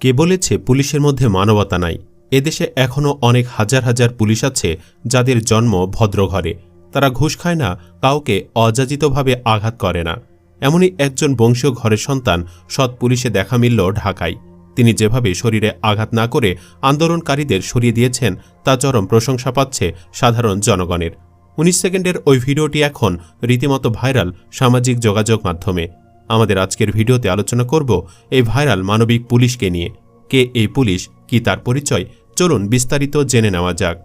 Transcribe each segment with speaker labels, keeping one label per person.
Speaker 1: কে বলেছে পুলিশের মধ্যে মানবতা নাই? এদেশে এখনও অনেক হাজার হাজার পুলিশ আছে যাদের জন্ম ভদ্র ঘরে তারা ঘুষ খায় না, কাউকে অযাচিতভাবে আঘাত করে না। এমনই একজন বংশীয় ঘরের সন্তান সৎ পুলিশে দেখা মিলল ঢাকায়। তিনি যেভাবে শরীরে আঘাত না করে আন্দোলনকারীদের সরিয়ে দিয়েছেন, তা চরম প্রশংসা পাচ্ছে সাধারণ জনগণের। উনিশ সেকেন্ডের ওই ভিডিওটি এখন রীতিমতো ভাইরাল সামাজিক যোগাযোগ মাধ্যমে। আমাদের আজকের ভিডিওতে আলোচনা করব এই ভাইরাল মানবিক পুলিশকে নিয়ে। কে এই পুলিশ, কি তার পরিচয়, চলুন বিস্তারিত জেনে নেওয়া যাক।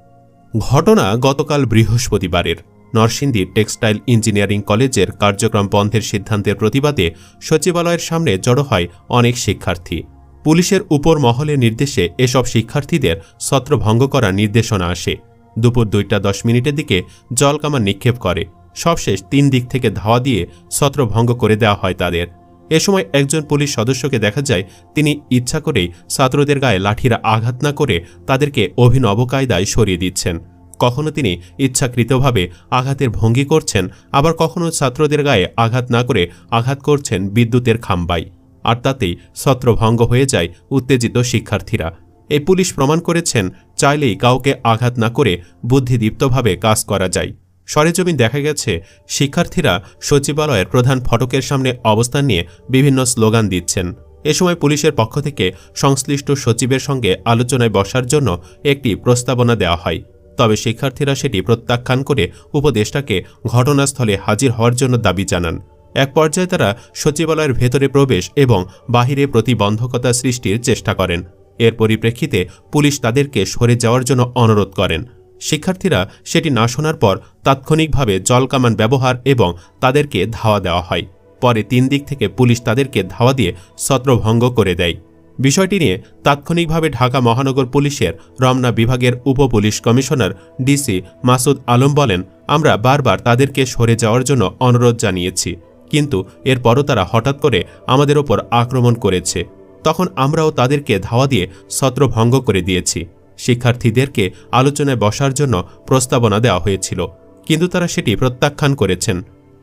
Speaker 1: ঘটনা গতকাল বৃহস্পতিবারের। নরসিংদীর টেক্সটাইল ইঞ্জিনিয়ারিং কলেজের কার্যক্রম বন্ধের সিদ্ধান্তের প্রতিবাদে সচিবালয়ের সামনে জড়ো হয় অনেক শিক্ষার্থী। পুলিশের উপর মহলের নির্দেশে এসব শিক্ষার্থীদের ছত্রভঙ্গ করার নির্দেশনা আসে। দুপুর দুইটা দশ মিনিটের দিকে জলকামান নিক্ষেপ করে। সবশেষ তিন দিক থেকে ধাওয়া দিয়ে ছত্রভঙ্গ করে দেওয়া হয় তাদের। এ সময় একজন পুলিশ সদস্যকে দেখা যায়, তিনি ইচ্ছা করেই ছাত্রদের গায়ে লাঠিরা আঘাত না করে তাদেরকে অভিনব কায়দায় সরিয়ে দিচ্ছেন। কখনো তিনি ইচ্ছাকৃতভাবে আঘাতের ভঙ্গি করছেন, আবার কখনো ছাত্রদের গায়ে আঘাত না করে আঘাত করছেন বিদ্যুতের খাম্বাই আর তাতেই ছত্রভঙ্গ হয়ে যায় উত্তেজিত শিক্ষার্থীরা। এই পুলিশ প্রমাণ করেছেন, চাইলেই কাউকে আঘাত না করে বুদ্ধিদীপ্তভাবে কাজ করা যায়। সরেজমিন দেখা গেছে, শিক্ষার্থীরা সচিবালয়ের প্রধান ফটকের সামনে অবস্থান নিয়ে বিভিন্ন স্লোগান দিচ্ছেন। এ সময় পুলিশের পক্ষ থেকে সংশ্লিষ্ট সচিবের সঙ্গে আলোচনায় বসার জন্য একটি প্রস্তাবনা দেওয়া হয়। তবে শিক্ষার্থীরা সেটি প্রত্যাখ্যান করে উপদেষ্টাকে ঘটনাস্থলে হাজির হওয়ার জন্য দাবি জানান। এক পর্যায়ে তারা সচিবালয়ের ভেতরে প্রবেশ এবং বাহিরে প্রতিবন্ধকতা সৃষ্টির চেষ্টা করেন। এর পরিপ্রেক্ষিতে পুলিশ তাদেরকে সরে যাওয়ার জন্য অনুরোধ করেন। শিক্ষার্থীরা সেটি না শোনার পর তাৎক্ষণিকভাবে জলকামান ব্যবহার এবং তাদেরকে ধাওয়া দেওয়া হয়। পরে তিন দিক থেকে পুলিশ তাদেরকে ধাওয়া দিয়ে ছত্রভঙ্গ করে দেয়। বিষয়টি নিয়ে তাৎক্ষণিকভাবে ঢাকা মহানগর পুলিশের রমনা বিভাগের উপ police commissioner DC Masud Alam বলেন, আমরা বারবার তাদেরকে সরে যাওয়ার জন্য অনুরোধ জানিয়েছি, কিন্তু এরপরও তারা হঠাৎ করে আমাদের ওপর আক্রমণ করেছে। তখন আমরাও তাদেরকে ধাওয়া দিয়ে ছত্রভঙ্গ করে দিয়েছি। শিক্ষার্থীদেরকে আলোচনায় বসার জন্য প্রস্তাবনা দেওয়া হয়েছিল, কিন্তু তারা সেটি প্রত্যাখ্যান করেছেন।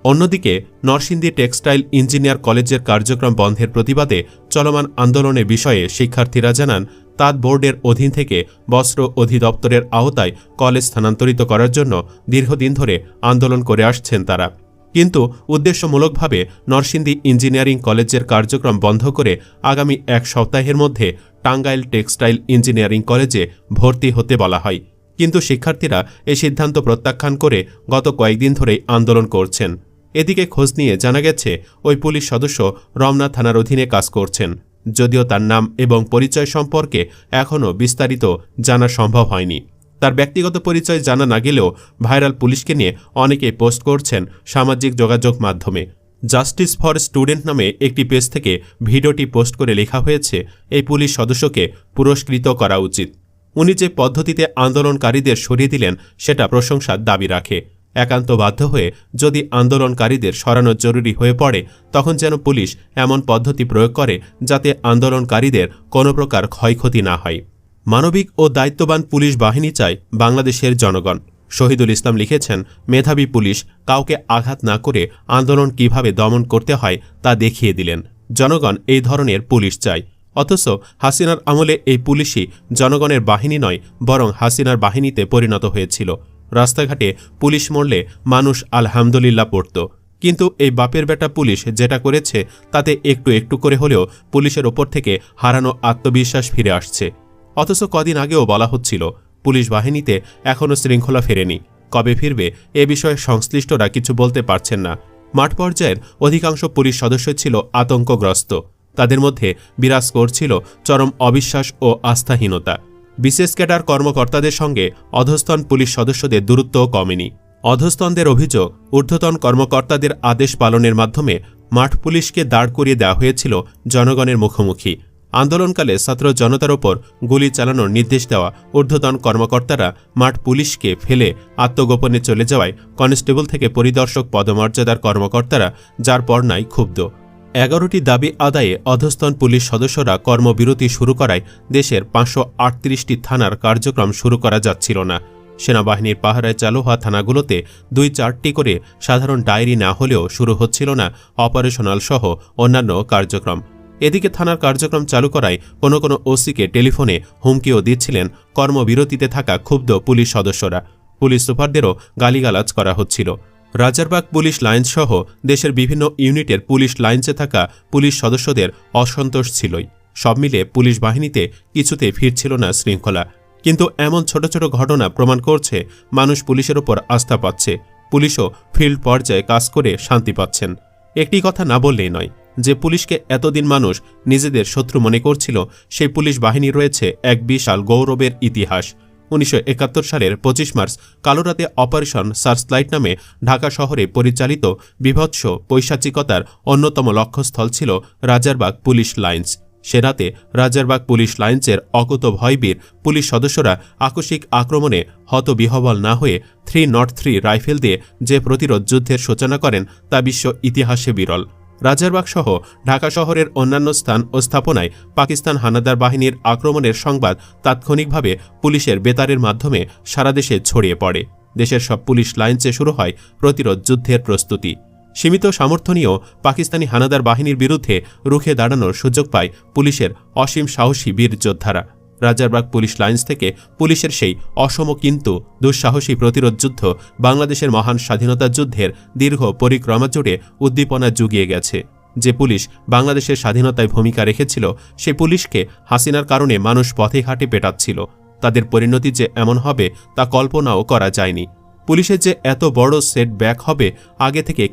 Speaker 1: অন্যদিকে, নরসিংদী টেক্সটাইল ইঞ্জিনিয়ার কলেজের কার্যক্রম বন্ধের প্রতিবাদে চলমান আন্দোলনের বিষয়ে শিক্ষার্থীরা জানান, তাঁত বোর্ডের অধীন থেকে বস্ত্র অধিদপ্তরের আওতায় কলেজ স্থানান্তরিত করার জন্য দীর্ঘদিন ধরে আন্দোলন করে আসছেন তারা। কিন্তু উদ্দেশ্যমূলকভাবে নরসিংদী ইঞ্জিনিয়ারিং কলেজের কার্যক্রম বন্ধ করে আগামী এক সপ্তাহের মধ্যে টাঙ্গাইল টেক্সটাইল ইঞ্জিনিয়ারিং কলেজে ভর্তি হতে বলা হয়। কিন্তু শিক্ষার্থীরা এই সিদ্ধান্ত প্রত্যাখ্যান করে গত কয়েকদিন ধরেই আন্দোলন করছেন। এদিকে খোঁজ নিয়ে জানা গেছে, ওই পুলিশ সদস্য রমনা থানার অধীনে কাজ করছেন। যদিও তার নাম এবং পরিচয় সম্পর্কে এখনও বিস্তারিত জানা সম্ভব হয়নি। তার ব্যক্তিগত পরিচয় জানা না গেলেও ভাইরাল পুলিশকে নিয়ে অনেকেই পোস্ট করছেন সামাজিক যোগাযোগ মাধ্যমে। জাস্টিস ফর স্টুডেন্ট নামে একটি পেজ থেকে ভিডিওটি পোস্ট করে লেখা হয়েছে, এই পুলিশ সদস্যকে পুরস্কৃত করা উচিত। উনি যে পদ্ধতিতে আন্দোলনকারীদের সরিয়ে দিলেন, সেটা প্রশংসার দাবি রাখে। একান্ত বাধ্য হয়ে যদি আন্দোলনকারীদের সরানো জরুরি হয়ে পড়ে, তখন যেন পুলিশ এমন পদ্ধতি প্রয়োগ করে যাতে আন্দোলনকারীদের কোনো প্রকার ক্ষয়ক্ষতি না হয়। মানবিক ও দায়িত্ববান পুলিশ বাহিনী চায় বাংলাদেশের জনগণ। শহীদুল ইসলাম লিখেছেন, মেধাবী পুলিশ কাউকে আঘাত না করে আন্দোলন কীভাবে দমন করতে হয় তা দেখিয়ে দিলেন। জনগণ এই ধরনের পুলিশ চায়। অথচ হাসিনার আমলে এই পুলিশই জনগণের বাহিনী নয়, বরং হাসিনার বাহিনীতে পরিণত হয়েছিল। রাস্তাঘাটে পুলিশ মরলে মানুষ আলহামদুলিল্লাহ পড়ত। কিন্তু এই বাপের বেটা পুলিশ যেটা করেছে, তাতে একটু একটু করে হলেও পুলিশের ওপর থেকে হারানো আত্মবিশ্বাস ফিরে আসছে। অথচ কদিন আগেও বলা হচ্ছিল পুলিশ বাহিনীতে এখনও শৃঙ্খলা ফেরেনি। কবে ফিরবে, এ বিষয়ে সংশ্লিষ্টরা কিছু বলতে পারছেন না। মাঠ পর্যায়ের অধিকাংশ পুলিশ সদস্য ছিল আতঙ্কগ্রস্ত। তাদের মধ্যে বিরাজ করছিল চরম অবিশ্বাস ও আস্থাহীনতা। বিশেষ ক্যাডার কর্মকর্তাদের সঙ্গে অধস্তন পুলিশ সদস্যদের দূরত্বও কমেনি। অধস্তনদের অভিযোগ, ঊর্ধ্বতন কর্মকর্তাদের আদেশ পালনের মাধ্যমে মাঠ পুলিশকে দাঁড় করিয়ে দেওয়া হয়েছিল জনগণের মুখোমুখি। আন্দোলনকালে ছাত্র জনতার ওপর গুলি চালানোর নির্দেশ দেওয়া ঊর্ধ্বতন কর্মকর্তারা মাঠ পুলিশকে ফেলে আত্মগোপনে চলে যাওয়ায় কনস্টেবল থেকে পরিদর্শক পদমর্যাদার কর্মকর্তারা যার পর নাই ক্ষুব্ধ। এগারোটি দাবি আদায়ে অধস্তন পুলিশ সদস্যরা কর্মবিরতি শুরু করায় দেশের পাঁচশো আটত্রিশটি থানার কার্যক্রম শুরু করা যাচ্ছিল না। সেনাবাহিনীর পাহারায় চালু হওয়া থানাগুলোতে দুই চারটি করে সাধারণ ডায়েরি না হলেও শুরু হচ্ছিল না অপারেশনাল সহ অন্যান্য কার্যক্রম। এদিকে থানার কার্যক্রম চালু করায় কোনো কোনো ওসিকে টেলিফোনে হুমকিও দিচ্ছিলেন কর্মবিরতিতে থাকা ক্ষুব্ধ পুলিশ সদস্যরা। পুলিশ সুপারদেরও গালিগালাজ করা হচ্ছিল। রাজারবাগ পুলিশ লাইন্স সহ দেশের বিভিন্ন ইউনিটের পুলিশ লাইন্সে থাকা পুলিশ সদস্যদের অসন্তোষ ছিলই। সব মিলে পুলিশ বাহিনীতে কিছুতে ফিরছিল না শৃঙ্খলা। কিন্তু এমন ছোট ছোট ঘটনা প্রমাণ করছে মানুষ পুলিশের ওপর আস্থা পাচ্ছে। পুলিশও ফিল্ড পর্যায়ে কাজ করে শান্তি পাচ্ছেন। একটি কথা না বললেই নয় যে পুলিশকে এতদিন মানুষ নিজেদের শত্রু মনে করছিল, সেই পুলিশ বাহিনী রয়েছে এক বিশাল গৌরবের ইতিহাস। উনিশশো একাত্তর সালের পঁচিশ মার্চ, কালোরাতে অপারেশন সার্চলাইট নামে ঢাকা শহরে পরিচালিত বিভৎস পৈশাচিকতার অন্যতম লক্ষ্যস্থল ছিল রাজারবাগ পুলিশ লাইন্স। সে রাতে রাজারবাগ পুলিশ লাইন্সের অকুত ভয়বীর পুলিশ সদস্যরা আকস্মিক আক্রমণে হতবিহবল না হয়ে থ্রি নট থ্রি রাইফেল দিয়ে যে প্রতিরোধ যুদ্ধের সূচনা করেন, তা বিশ্ব ইতিহাসে বিরল। রাজারবাগ সহ ঢাকা শহরের অন্যান্য স্থান ও স্থাপনায় পাকিস্তান হানাদার বাহিনীর আক্রমণের সংবাদ তাৎক্ষণিকভাবে পুলিশের বেতারের মাধ্যমে সারা দেশে ছড়িয়ে পড়ে। দেশের সব পুলিশ লাইন্সে শুরু হয় প্রতিরোধ যুদ্ধের প্রস্তুতি। সীমিত সামর্থ্য নিয়েও পাকিস্তানি হানাদার বাহিনীর বিরুদ্ধে রুখে দাঁড়ানোর সুযোগ পায় পুলিশের অসীম সাহসী বীর যোদ্ধারা। রাজারবাগ পুলিশ লাইন্স থেকে পুলিশের সেই অসম কিন্তু দুঃসাহসী প্রতিরোধ যুদ্ধ বাংলাদেশের মহান স্বাধীনতা যুদ্ধের দীর্ঘ পরিক্রমা জুড়ে উদ্দীপনা জুগিয়ে গেছে। যে পুলিশ বাংলাদেশের স্বাধীনতায় ভূমিকা রেখেছিল, সে পুলিশকে হাসিনার কারণে মানুষ পথে ঘাটে পেটাচ্ছিল। তাদের পরিণতি যে এমন হবে তা কল্পনাও করা যায়নি। পুলিশের যে এত বড় সেট ব্যাক হবে, আগে থেকে